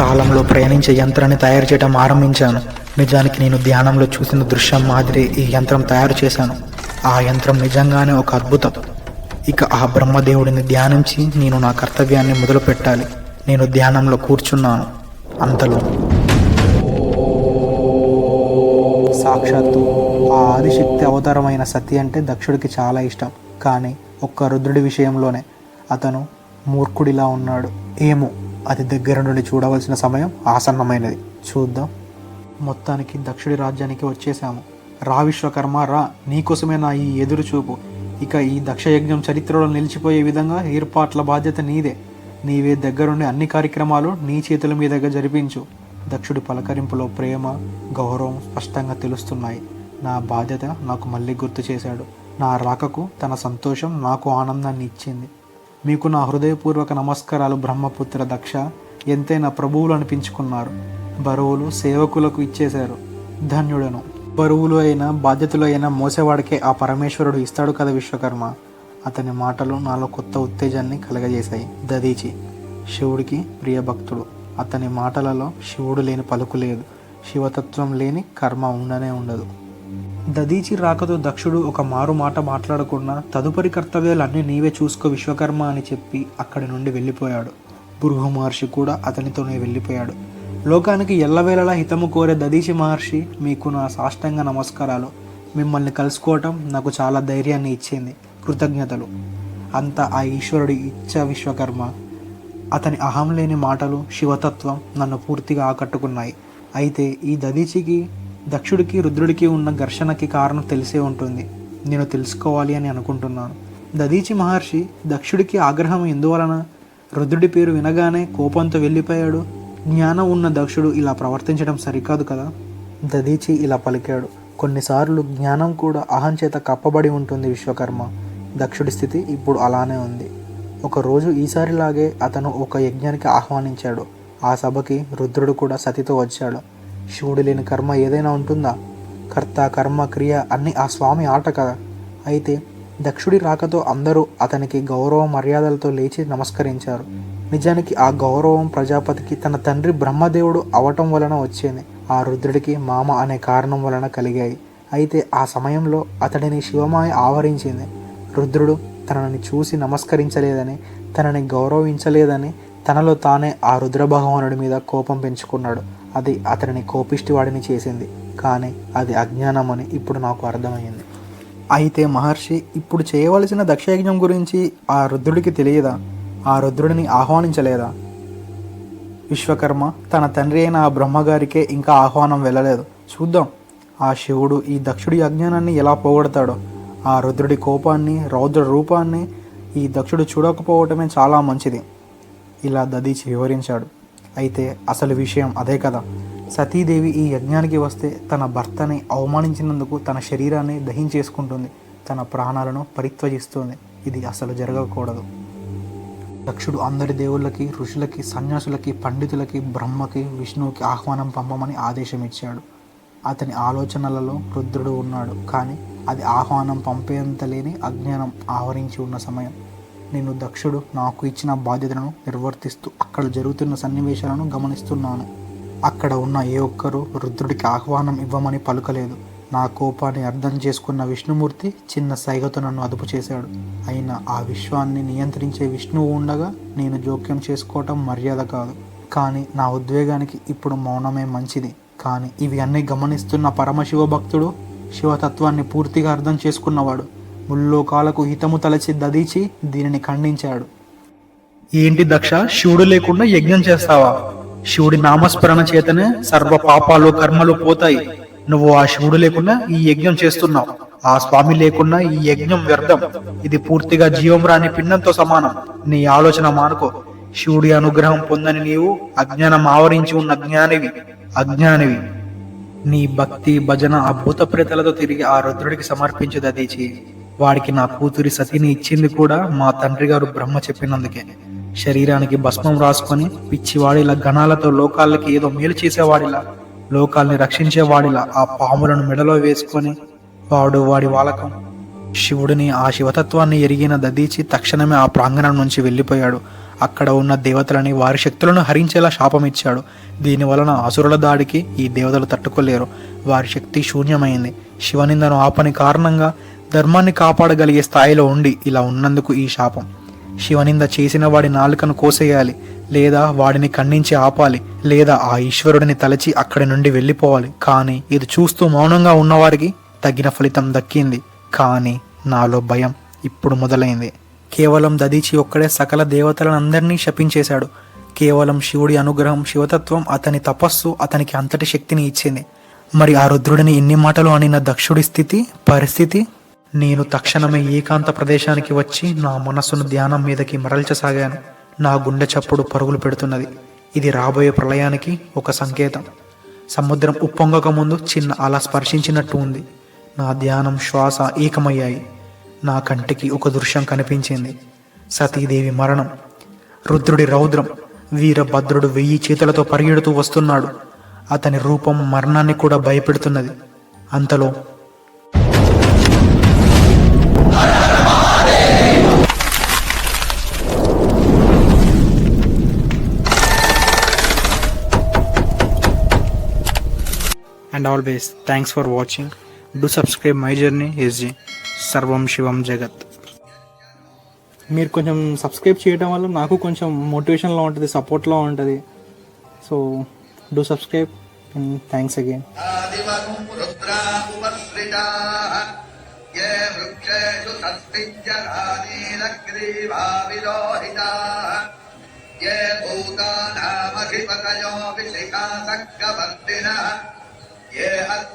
కాలంలో ప్రయాణించే యంత్రాన్ని తయారు చేయడం ఆరంభించాను. నిజానికి నేను ధ్యానంలో చూసిన దృశ్యం మాదిరి ఈ యంత్రం తయారు చేశాను. ఆ యంత్రం నిజంగానే ఒక అద్భుతం. ఇక ఆ బ్రహ్మదేవుడిని ధ్యానించి నేను నా కర్తవ్యాన్ని మొదలు పెట్టాలి నేను ధ్యానంలో కూర్చున్నాను. అంతలో సాక్షాత్తు ఆ ఆదిశక్తి అవతారమైన సతి అంటే దక్షుడికి చాలా ఇష్టం. కానీ ఒక్క రుద్రుడి విషయంలోనే అతను మూర్ఖుడిలా ఉన్నాడు. ఏమో అది దగ్గర నుండి చూడవలసిన సమయం ఆసన్నమైనది. చూద్దాం. మొత్తానికి దక్షుడి రాజ్యానికి వచ్చేసాము రా విశ్వకర్మ రా నీకోసమే నా ఈ ఎదురు చూపు. ఇక ఈ దక్షయజ్ఞం చరిత్రలో నిలిచిపోయే విధంగా ఏర్పాట్ల బాధ్యత నీదే. నీవే దగ్గరుండి అన్ని కార్యక్రమాలు నీ చేతుల మీదగా జరిపించు. దక్షుడి పలకరింపులో ప్రేమ గౌరవం స్పష్టంగా తెలుస్తున్నాయి. నా బాధ్యత నాకు మళ్ళీ గుర్తు చేశాడు. నా రాకకు తన సంతోషం నాకు ఆనందాన్ని ఇచ్చింది. మీకు నా హృదయపూర్వక నమస్కారాలు బ్రహ్మపుత్ర దక్ష. ఎంతైనా ప్రభువులు అనిపించుకున్నారు. బరువులు సేవకులకు ఇచ్చేశారు. ధన్యుడను. బరువులు అయినా బాధ్యతలు అయినా మోసేవాడికే ఆ పరమేశ్వరుడు ఇస్తాడు కదా విశ్వకర్మ. అతని మాటలు నాలో కొత్త ఉత్తేజాన్ని కలగజేశాయి. దదీచి శివుడికి ప్రియ భక్తుడు. అతని మాటలలో శివుడు లేని పలుకు లేదు. శివతత్వం లేని కర్మ ఉండనే ఉండదు. దదీచి రాకతో దక్షుడు ఒక మారు మాట మాట్లాడకుండా తదుపరి కర్తవ్యాలన్నీ నీవే చూసుకో విశ్వకర్మ అని చెప్పి అక్కడి నుండి వెళ్ళిపోయాడు. భృగు మహర్షి కూడా అతనితోనే వెళ్ళిపోయాడు. లోకానికి ఎల్లవేళలా హితము కోరే దదీచి మహర్షి మీకు నా సాష్టంగా నమస్కారాలు. మిమ్మల్ని కలుసుకోవటం నాకు చాలా ధైర్యాన్ని ఇచ్చింది. కృతజ్ఞతలు. అంతా ఆ ఈశ్వరుడి ఇచ్చ విశ్వకర్మ. అతని అహం లేని మాటలు శివతత్వం నన్ను పూర్తిగా ఆకట్టుకున్నాయి. అయితే ఈ దదీచికి దక్షుడికి రుద్రుడికి ఉన్న ఘర్షణకి కారణం తెలిసే ఉంటుంది. నేను తెలుసుకోవాలి అని అనుకుంటున్నాను. దదీచి మహర్షి దక్షుడికి ఆగ్రహం ఎందువలన? రుద్రుడి పేరు వినగానే కోపంతో వెళ్ళిపోయాడు. జ్ఞానం ఉన్న దక్షుడు ఇలా ప్రవర్తించడం సరికాదు కదా? దదీచి ఇలా పలికాడు. కొన్నిసార్లు జ్ఞానం కూడా అహంచేత కప్పబడి ఉంటుంది విశ్వకర్మ. దక్షుడి స్థితి ఇప్పుడు అలానే ఉంది. ఒకరోజు ఈసారిలాగే అతను ఒక యజ్ఞానికి ఆహ్వానించాడు. ఆ సభకి రుద్రుడు కూడా సతితో వచ్చాడు. శివుడు లేని కర్మ ఏదైనా ఉంటుందా? కర్త కర్మ క్రియ అన్నీ ఆ స్వామి ఆట కదా. అయితే దక్షుడి రాకతో అందరూ అతనికి గౌరవ మర్యాదలతో లేచి నమస్కరించారు. నిజానికి ఆ గౌరవం ప్రజాపతికి తన తండ్రి బ్రహ్మదేవుడు అవటం వలన వచ్చింది. ఆ రుద్రుడికి మామ అనే కారణం వలన కలిగాయి. అయితే ఆ సమయంలో అతడిని శివమాయ ఆవరించింది. రుద్రుడు తనని చూసి నమస్కరించలేదని తనని గౌరవించలేదని తనలో తానే ఆ రుద్ర భగవానుడి మీద కోపం పెంచుకున్నాడు. అది అతనిని కోపిష్టివాడిని చేసింది. కానీ అది అజ్ఞానం అని ఇప్పుడు నాకు అర్థమైంది అయితే మహర్షి ఇప్పుడు చేయవలసిన దక్షయజ్ఞం గురించి ఆ రుద్రుడికి తెలియదా? ఆ రుద్రుడిని ఆహ్వానించలేదా? విశ్వకర్మ తన తండ్రి అయిన ఆ బ్రహ్మగారికే ఇంకా ఆహ్వానం వెళ్ళలేదు. చూద్దాం. ఆ శివుడు ఈ దక్షుడి అజ్ఞానాన్ని ఎలా పోగొడతాడో. ఆ రుద్రుడి కోపాన్ని రౌద్ర రూపాన్ని ఈ దక్షుడు చూడకపోవటమే చాలా మంచిది. ఇలా దదీచి వివరించాడు. అయితే అసలు విషయం అదే కదా. సతీదేవి ఈ యజ్ఞానికి వస్తే తన భర్తని అవమానించినందుకు తన శరీరాన్ని దహించేసుకుంటుంది. తన ప్రాణాలను పరిత్వజిస్తుంది ఇది అసలు జరగకూడదు. దక్షుడు అందరి దేవుళ్ళకి ఋషులకి సన్యాసులకి పండితులకి బ్రహ్మకి విష్ణువుకి ఆహ్వానం పంపమని ఆదేశం ఇచ్చాడు అతని ఆలోచనలలో రుద్రుడు ఉన్నాడు. కానీ అది ఆహ్వానం పంపేంత లేని అజ్ఞానం ఆవరించి ఉన్న సమయం. నేను దక్షుడు నాకు ఇచ్చిన బాధ్యతలను నిర్వర్తిస్తూ అక్కడ జరుగుతున్న సన్నివేశాలను గమనిస్తున్నాను. అక్కడ ఉన్న ఏ ఒక్కరూ రుద్రుడికి ఆహ్వానం ఇవ్వమని పలుకలేదు. నా కోపాన్ని అర్థం చేసుకున్న విష్ణుమూర్తి చిన్న సైగతో నన్ను అదుపు చేశాడు. అయినా ఆ విశ్వాన్ని నియంత్రించే విష్ణువు ఉండగా నేను జోక్యం చేసుకోవటం మర్యాద కాదు. కానీ నా ఉద్వేగానికి ఇప్పుడు మౌనమే మంచిది. కానీ ఇవి అన్నీ గమనిస్తున్న పరమశివ భక్తుడు శివతత్వాన్ని పూర్తిగా అర్థం చేసుకున్నవాడు. ముల్లోకాలకు హితము తలచి దదీచి దీనిని ఖండించాడు. ఏంటి దక్ష? శివుడు లేకుండా యజ్ఞం చేస్తావా? శివుడి నామస్మరణ చేతనే సర్వ పాపాలు కర్మలు పోతాయి. నువ్వు ఆ శివుడు లేకుండా ఈ యజ్ఞం చేస్తున్నావు. ఆ స్వామి లేకుండా ఈ యజ్ఞం వ్యర్థం. ఇది పూర్తిగా జీవం రాని పిండంతో సమానం. నీ ఆలోచన మానుకో. శివుడి అనుగ్రహం పొందని నీవు అజ్ఞానం ఆవరించి ఉన్న జ్ఞానివి. అజ్ఞానివి. నీ భక్తి భజన ఆ భూత ప్రేతలతో తిరిగి ఆ రుద్రుడికి సమర్పించదదీచి వాడికి నా కూతురి సతిని ఇచ్చింది కూడా మా తండ్రి గారు బ్రహ్మ చెప్పినందుకే. శరీరానికి భస్మం రాసుకొని పిచ్చివాడిలా గణాలతో లోకాలకి ఏదో మేలు చేసేవాడిలా లోకాల్ని రక్షించేవాడిలా ఆ పాములను మెడలో వేసుకొని వాడు వాడి వాలకం. శివుడిని ఆ శివతత్వాన్ని ఎరిగిన దదీచి తక్షణమే ఆ ప్రాంగణం నుంచి వెళ్ళిపోయాడు. అక్కడ ఉన్న దేవతలని వారి శక్తులను హరించేలా శాపం ఇచ్చాడు దీని వలన అసురుల దాడికి ఈ దేవతలు తట్టుకోలేరు. వారి శక్తి శూన్యమైంది. శివనిందను ఆపని కారణంగా ధర్మాన్ని కాపాడగలిగే స్థాయిలో ఉండి ఇలా ఉన్నందుకు ఈ శాపం. శివనింద చేసిన వాడి నాలుకను కోసేయాలి లేదా వాడిని ఖండించి ఆపాలి లేదా ఆ ఈశ్వరుడిని తలచి అక్కడి నుండి వెళ్ళిపోవాలి. కానీ ఇది చూస్తూ మౌనంగా ఉన్నవారికి తగిన ఫలితం దక్కింది. కానీ నాలో భయం ఇప్పుడు మొదలైంది. కేవలం దదీచి ఒక్కడే సకల దేవతలనందరినీ శపించేశాడు. కేవలం శివుడి అనుగ్రహం శివతత్వం అతని తపస్సు అతనికి అంతటి శక్తిని ఇచ్చింది. మరి ఆ రుద్రుడిని ఎన్ని మాటలు అనిన దక్షుడి స్థితి పరిస్థితి? నేను తక్షణమే ఏకాంత ప్రదేశానికి వచ్చి నా మనస్సును ధ్యానం మీదకి మరల్చసాగాను. నా గుండె చప్పుడు పరుగులు పెడుతున్నది. ఇది రాబోయే ప్రళయానికి ఒక సంకేతం. సముద్రం ఉప్పొంగక ముందు చిన్న అలా స్పర్శించినట్టు ఉంది. నా ధ్యానం శ్వాస ఏకమయ్యాయి. నా కంటికి ఒక దృశ్యం కనిపించింది. సతీదేవి మరణం. రుద్రుడి రౌద్రం. వీరభద్రుడు వెయ్యి చేతులతో పరిగెడుతూ వస్తున్నాడు. అతని రూపం మరణాన్ని కూడా భయపెడుతున్నది. అంతలో and always thanks for watching do subscribe my journey SG సర్వం శివం జగత్ మీరు కొంచెం సబ్స్క్రైబ్ చేయడం వల్ల నాకు కొంచెం మోటివేషన్లో ఉంటుంది సపోర్ట్లో ఉంటుంది so do subscribe and thanks again आदिवनु रुद्रामुपसृताः ये वृक्षेषु सस्मिञ्जरानीलग्रीवाविलोहिताः ये भूतानामधिपतयो विशिखासक्कवर्तिनः ये